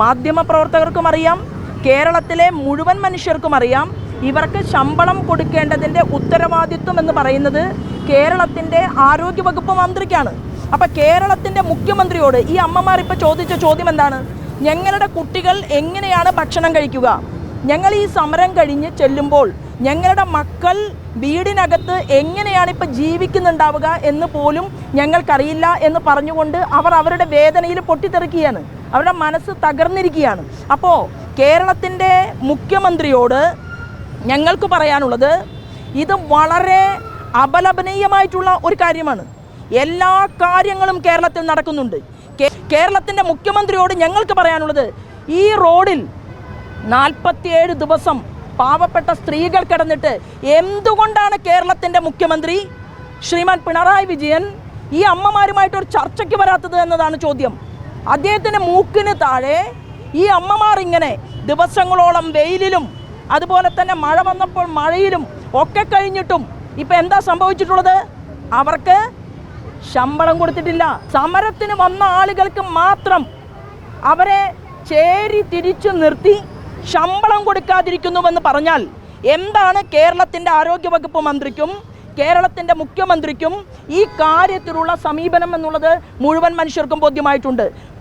മാധ്യമപ്രവർത്തകർക്കും അറിയാം കേരളത്തിലെ മുഴുവൻ മനുഷ്യർക്കും അറിയാം. ഇവർക്ക് ശമ്പളം കൊടുക്കേണ്ടതിന്റെ ഉത്തരവാദിത്വം എന്ന് പറയുന്നത് കേരളത്തിന്റെ ആരോഗ്യ വകുപ്പ് മന്ത്രിക്കാണ്. അപ്പം കേരളത്തിന്റെ മുഖ്യമന്ത്രിയോട് ഈ അമ്മമാർ ഇപ്പോൾ ചോദിച്ച ചോദ്യം എന്താണ്? ഞങ്ങളുടെ കുട്ടികൾ എങ്ങനെയാണ് ഭക്ഷണം കഴിക്കുക? ഞങ്ങൾ ഈ സമരം കഴിഞ്ഞ് ചെല്ലുമ്പോൾ ഞങ്ങളുടെ മക്കൾ വീടിനകത്ത് എങ്ങനെയാണ് ഇപ്പോൾ ജീവിക്കുന്നുണ്ടാവുക എന്ന് പോലും ഞങ്ങൾക്കറിയില്ല എന്ന് പറഞ്ഞുകൊണ്ട് അവർ അവരുടെ വേദനയിൽ പൊട്ടിത്തെറിക്കുകയാണ്. അവരുടെ മനസ്സ് തകർന്നിരിക്കുകയാണ്. അപ്പോൾ കേരളത്തിന്റെ മുഖ്യമന്ത്രിയോട് ഞങ്ങൾക്ക് പറയാനുള്ളത് ഇത് വളരെ അപലപനീയമായിട്ടുള്ള ഒരു കാര്യമാണ്. എല്ലാ കാര്യങ്ങളും കേരളത്തിൽ നടക്കുന്നുണ്ട്. കേരളത്തിന്റെ മുഖ്യമന്ത്രിയോട് ഞങ്ങൾക്ക് പറയാനുള്ളത് ഈ റോഡിൽ നാൽപ്പത്തിയേഴ് ദിവസം പാവപ്പെട്ട സ്ത്രീകൾ കിടന്നിട്ട് എന്തുകൊണ്ടാണ് കേരളത്തിന്റെ മുഖ്യമന്ത്രി ശ്രീമാൻ പിണറായി വിജയൻ ഈ അമ്മമാരുമായിട്ട് ഒരു ചർച്ചയ്ക്ക് വരാത്തത് എന്നതാണ് ചോദ്യം. അദ്ദേഹത്തിന്റെ മൂക്കിന് താഴെ ഈ അമ്മമാർ ഇങ്ങനെ ദിവസങ്ങളോളം വെയിലിലും അതുപോലെ തന്നെ മഴ വന്നപ്പോൾ മഴയിലും ഒക്കെ കഴിഞ്ഞിട്ടും ഇപ്പം എന്താ സംഭവിച്ചിട്ടുള്ളത്? അവർക്ക് ശമ്പളം കൊടുത്തിട്ടില്ല. സമരത്തിന് വന്ന ആളുകൾക്ക് മാത്രം അവരെ ചേരി തിരിച്ചു നിർത്തി ശമ്പളം കൊടുക്കാതിരിക്കുന്നുവെന്ന് പറഞ്ഞാൽ എന്താണ് കേരളത്തിന്റെ ആരോഗ്യവകുപ്പ് മന്ത്രിക്കും കേരളത്തിന്റെ മുഖ്യമന്ത്രിക്കും ഈ കാര്യത്തിലുള്ള സമീപനം എന്നുള്ളത് മുഴുവൻ മനുഷ്യർക്കും ബോധ്യമായിട്ടുണ്ട്.